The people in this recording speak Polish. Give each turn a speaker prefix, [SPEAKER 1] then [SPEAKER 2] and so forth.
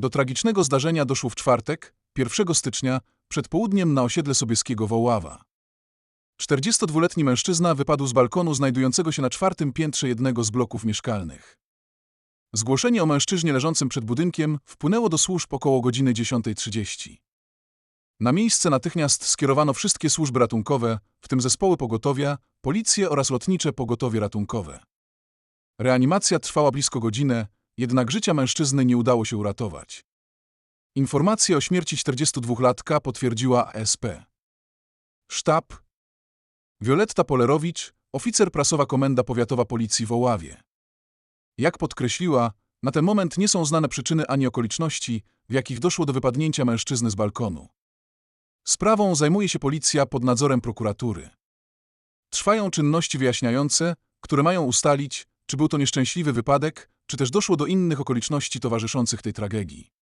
[SPEAKER 1] Do tragicznego zdarzenia doszło w czwartek, 1 stycznia, przed południem na osiedle Sobieskiego Woława. 42-letni mężczyzna wypadł z balkonu znajdującego się na czwartym piętrze jednego z bloków mieszkalnych. Zgłoszenie o mężczyźnie leżącym przed budynkiem wpłynęło do służb około godziny 10.30. Na miejsce natychmiast skierowano wszystkie służby ratunkowe, w tym zespoły pogotowia, policję oraz lotnicze pogotowie ratunkowe. Reanimacja trwała blisko godzinę, jednak życia mężczyzny nie udało się uratować. Informację o śmierci 42-latka potwierdziła ASP. Sztab Wioletta Polerowicz, oficer prasowa Komenda Powiatowa Policji w Oławie. Jak podkreśliła, na ten moment nie są znane przyczyny ani okoliczności, w jakich doszło do wypadnięcia mężczyzny z balkonu. Sprawą zajmuje się policja pod nadzorem prokuratury. Trwają czynności wyjaśniające, które mają ustalić, czy był to nieszczęśliwy wypadek, czy też doszło do innych okoliczności towarzyszących tej tragedii.